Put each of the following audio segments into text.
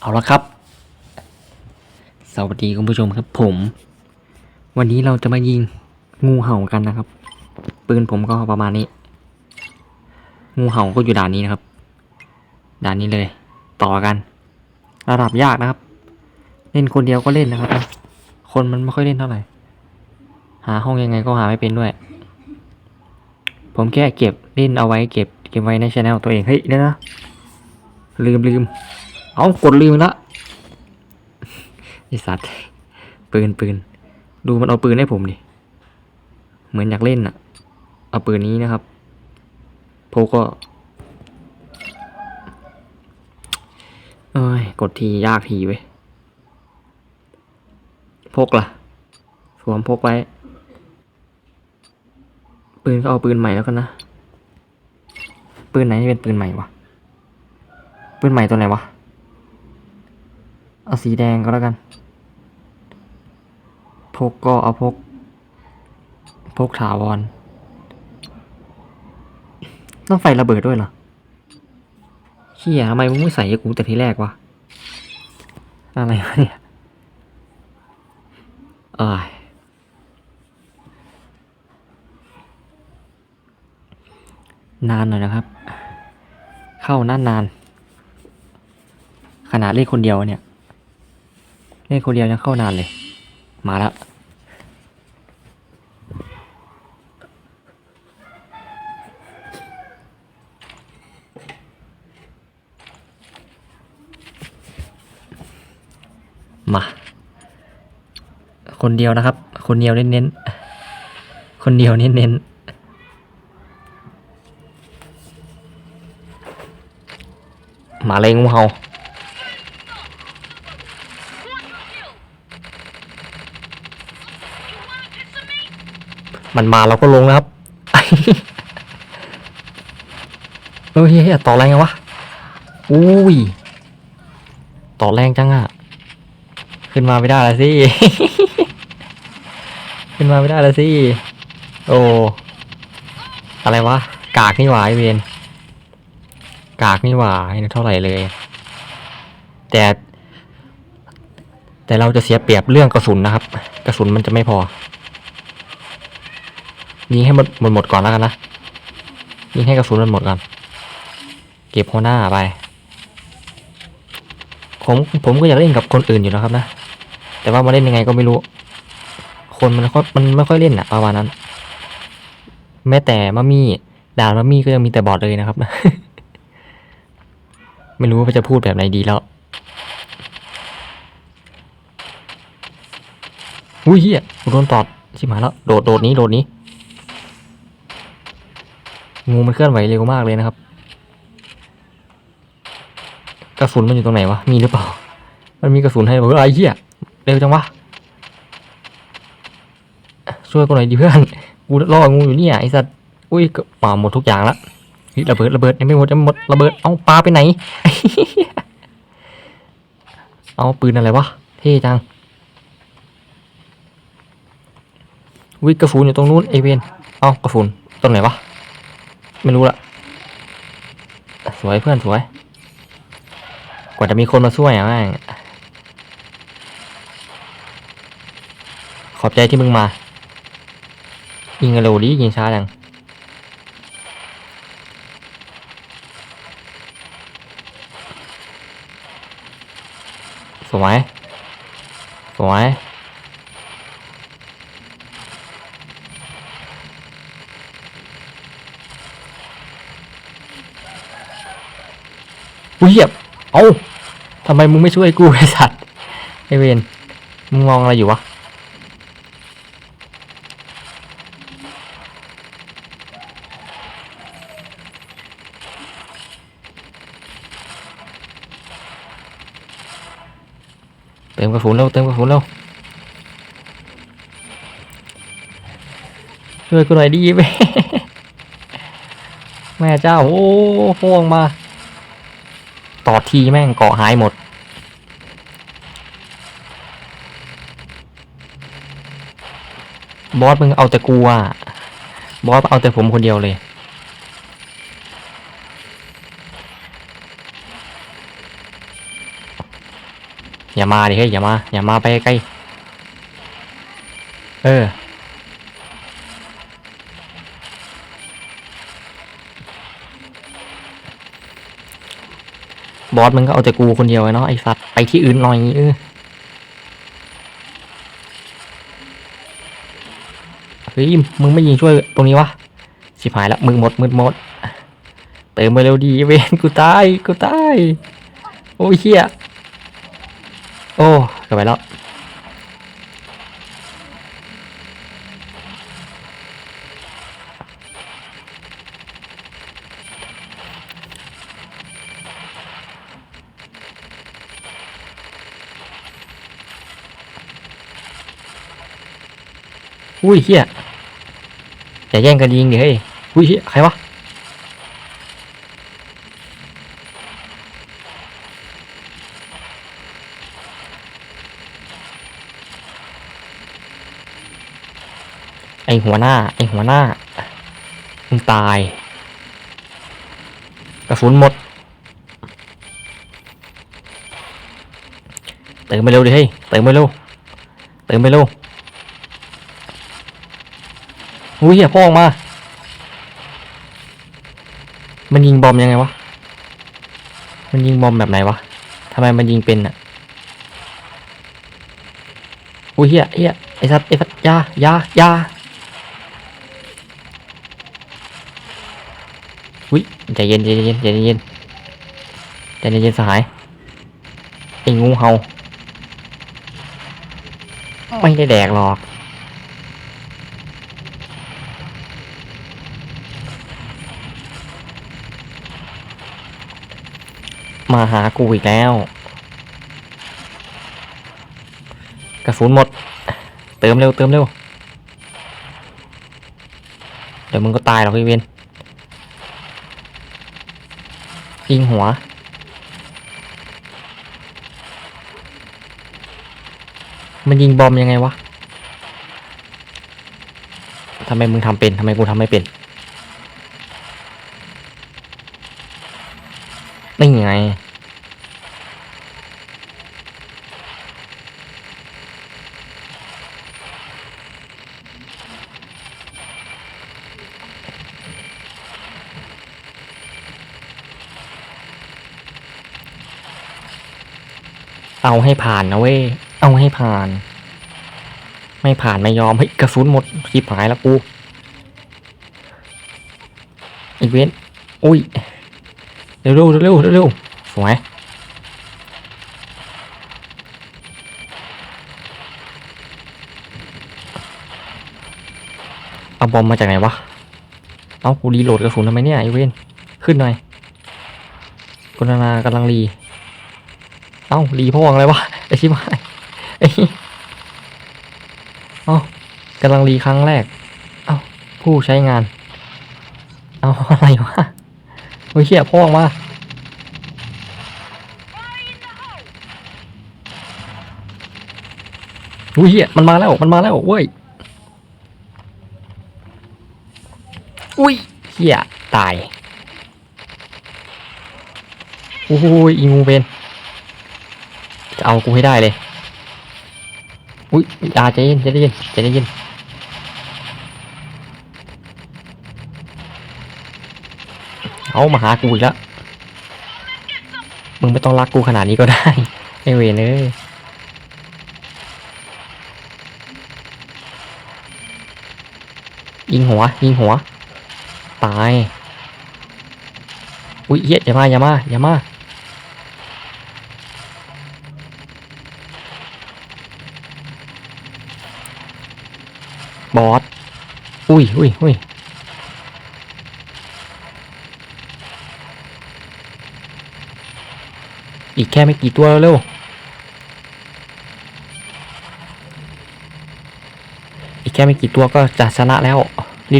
เอาละครับ สวัสดีคุณผู้ชมครับ ผม วันนี้เราจะมายิงงูเห่ากันนะครับ ปืนผมก็ประมาณนี้ งูเห่าก็อยู่ด่านนี้นะครับ ด่านนี้เลย ต่อกัน ระดับยากนะครับ เล่นคนเดียวก็เล่นนะครับ คนมันไม่ค่อยเล่นเท่าไหร่ หาห้องยังไงก็หาไม่เป็นด้วย ผมแค่เก็บเล่นเอาไว้เก็บเก็บไว้ในช anel ตัวเอง เฮ้ยเดี๋ยวนะลืมลืม เอากดลืมละไอสัตว์ปืนปืนดูมันเอาปืนให้ผมดิเหมือนอยากเล่นอะเอาปืนนี้นะครับโพก็เอ้ยกดทียากทีเว้ยพกล่ะ สวมพกไว้ ปืนก็เอาปืนใหม่แล้วกันนะ ปืนไหนเป็นปืนใหม่วะ ปืนใหม่ตัวไหนวะ เอาสีแดงก็แล้วกัน พกก็เอาพก พกถาวร ต้องไฟระเบิดด้วยเหรอเฮียทำไมมึงไม่ใส่กูแต่ทีแรกวะ อะไรวะเนี่ยเอ้ยนานหน่อยนะครับ เข้านานนาน ขนาดเล่นคนเดียวเนี่ย เล่นคนเดียวยังเข้านานเลย มาแล้วมา คนเดียวนะครับ คนเดียวเน้นๆ คนเดียวเน้นๆมาเลยงูเห่า มันมาเราก็ลงนะครับเฮ้ยต่อแรงไงวะอุ้ยต่อแรงจังอะขึ้นมาไม่ได้แล้วสิขึ้นมาไม่ได้แล้วสิโอ้อะไรวะกากนี่หวาไอเวนกากนี่หวาให้เท่าไหร่เลย แต่ แต่เราจะเสียเปรียบเรื่องกระสุนนะครับ กระสุนมันจะไม่พอ ยิงให้หมดหมดหมดก่อนแล้วกันนะยิงให้กระสุนมันหมดก่อน เก็บหัวหน้าไป ผมผมก็อยากเล่นกับคนอื่นอยู่นะครับนะ แต่ว่ามาเล่นยังไงก็ไม่รู้ คนมันก็มันไม่ค่อยเล่นอะประมาณนั้น แม้แต่มามี่ด่ามามี่ก็ยังมีแต่บอทเลยนะครับนะไม่รู้ว่าจะพูดแบบไหนดีแล้วอุ้ยเฮียโดนตอดชิบหายแล้ว โดด โดดนี้ โดดนี้ งูมันเคลื่อนไหวเร็วมากเลยนะครับ กระสุนมันอยู่ตรงไหนวะ มีหรือเปล่า มันมีกระสุนให้บอกว่าไอ้เหี้ยเร็วจังวะ ช่วยกูหน่อยดิเพื่อน กูรองูอยู่เนี่ยไอ้สัตว์ อุ้ยป่าหมดทุกอย่างละระเบิดระเบิดยังไม่หมดยังไม่หมดระเบิด เอาปลาไปไหน เอาปืนอะไรวะ เท่จังวิกระสุนอยู่ตรงนู้นไอเวน เอากระสุนตรงไหนวะ ไม่รู้ละสวยเพื่อนสวย กว่าจะมีคนมาช่วยอะแม่งขอบใจที่มึงมา ยิงกร็วดิยิงช้าจังสวยสวย อุ้ยเหียบเอ้าทำไมมึงไม่ช่วยกูไอสัตว์ไอเวนมึงมองอะไรอยู่วะเติมกระสุนเร็วเติมกระสุนเร็วช่วยกูหน่อยดีแม่แม่เจ้าโอ้โห่วงมา ต่อทีแม่งเกาะหายหมด บอสมึงเอาแต่กูอะบอสเอาแต่ผมคนเดียวเลย อย่ามาดิเฮ้ยอย่ามา อย่ามาไปใกล้ เออ บอสมึงก็เอาแต่กูคนเดียวไอ้เนาะไอ้สัตว์ไปที่อื่นหน่อยเออเฮ้ยมึงไม่ยิงช่วยตรงนี้วะสิบหายละมึงหมดมึงหมดเติมมาเร็วดีเวนกูตายกูตายโอ้ยเฮียโอ้กลับไปแล้ว อุ้ยเฮียอย่าแย่งกันยิงดิเฮ้ยอุ้ยเฮียใครวะไอหัวหน้า ไอหัวหน้ามึงตาย กระสุนหมดเติมไปเร็วดิเฮ้ยเติมไปเร็วเติมไปเร็ว อุ้ยเหี้ยพ่อออกมา มันยิงบอมยังไงวะ มันยิงบอมแบบไหนวะทำไมมันยิงเป็นอะอุ้ยเฮียเฮียไอ้สัตว์ไอ้สัตว์ยายายาอุ้ยใจเย็นใจเย็นใจเย็นใจเย็นสหายไอ้งูเห่าไม่ได้แดกหรอก มาหากูอีกแล้ว กระสุนหมด เติมเร็วเติมเร็ว เดี๋ยวมึงก็ตายหรอกพี่เวนยิงหัว มันยิงบอมยังไงวะทำไมมึงทำเป็นทำไมกูทำไม่เป็นนี่ไง เอาให้ผ่านนะเว้ย เอาให้ผ่าน ไม่ผ่านไม่ยอมเฮ้ยกระสุนหมดชิบหายแล้วกูอีกเว้นอุ้ย เร็วเร็วเร็วเร็วสวยเอาบอมมาจากไหนวะ เอากูรีโหลดกระสุนทำไมเนี่ยไอเวนขึ้นหน่อยกนานากำลังรี เอ้ารีพ่ออะไรวะไอชิบหายไอเอ้ากำลังรีครั้งแรก เอ้าผู้ใช้งาน เอาอะไรวะโอ้ยเชี่ยพ่อมาอุ้ยเหี้ยมันมาแล้วมันมาแล้วเว้ยอุ้ยเหี้ยตายโอ้ยอีงูเป็น จะเอากูให้ได้เลยอุ้ยอาใจเย็นใจเย็นใจเย็นเอามาหากูอีกแล้วมึงไม่ต้องรักกูขนาดนี้ก็ได้ไอเวนเอ้ยยิงหัว ยิงหัว ตาย อุ้ยเหี้ยอย่ามาอย่ามาอย่ามา อุ้ยอุ้ยอุ้ยอีกแค่ไม่กี่ตัวเร็ว อีกแค่ไม่กี่ตัวก็จะชนะแล้ว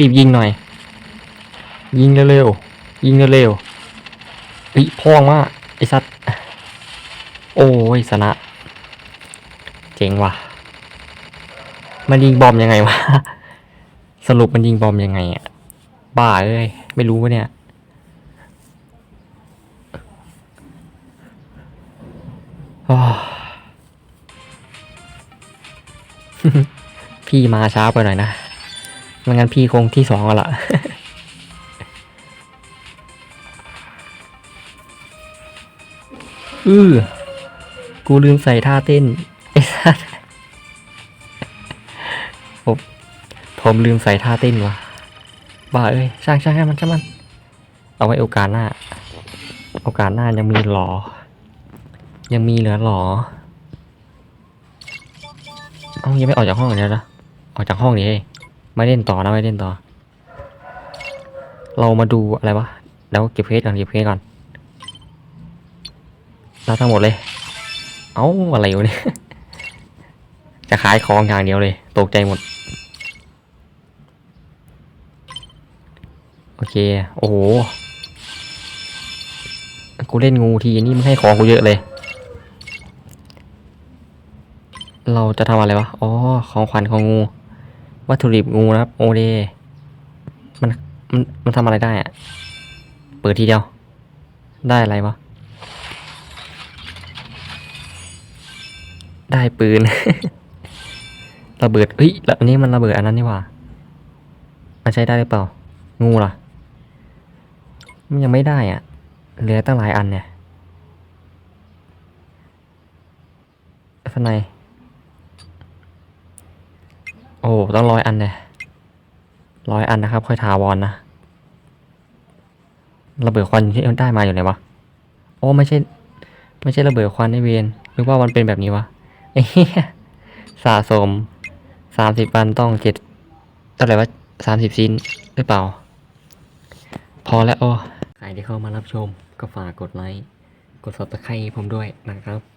รีบๆยิงหน่อย ยิงเร็วๆยิงเร็วๆอีพ่องมากไอ้สัตว์ โอ้ยชนะ เจ๋งว่ะ มันยิงบอมยังไงวะ สรุปมันยิงบอมยังไงอะบ้าเอ้ยไม่รู้วะเนี่ย พี่มาช้าไปหน่อยนะไม่งั้นพี่คงที่สองละอือกูลืมใส่ท่าเต้น ไอ้สัสผม ผมลืมใส่ท่าเต้นว่ะบ้าเอ้ยช่างช่างให้มันช่างมัน เอาไว้โอกาสหน้า โอกาสหน้ายังมีหรอยังมีเหลือหรอเอายังไม่ออกจากห้องเลยนะออกจากห้องนี้ไม่เล่นต่อนะไม่เล่นต่อ เรามาดูอะไรวะแล้วเก็บเพจก่อนเก็บเพจก่อนเราทั้งหมดเลย เอ้าอะไรอยู่เนี่ยจะขายของอย่างเดียวเลย ตกใจหมด โอ เค โอ้โห กูเล่นงูทีนี่มันให้ของกูเยอะเลย เราจะทำอะไรวะ อ๋อ ของขวัญของงู วัตถุดิบงูนะครับ โอเดมัน มัน มันทำอะไรได้อะเปิดทีเดียว ได้อะไรวะ ได้ปืน ระเบิดเฮ้ยแล้วอันนี้มันระเบิดอันนั้นนี่หว่ามันใช้ได้หรือเปล่า งูล่ะ มันยังไม่ได้อะเหลือตั้งหลายอันเนี่ยข้างในโอ้ต้องร้อยอันเนี่ยร้อยอันนะครับ ค่อยทาวอนนะระเบิดควันที่ได้มาอยู่ไหนวะโอ้ไม่ใช่ ไม่ใช่ระเบิดควันในเวนหรือว่ามันเป็นแบบนี้วะไอ้เหี้ยสะสมสามสิบวันต้องเจ็ดเท่าไหร่วะสามสิบซินหรือเปล่า พอแล้วโอ้ ใครที่เข้ามารับชมก็ฝากกดไลค์ กด subscribe ผมด้วยนะครับ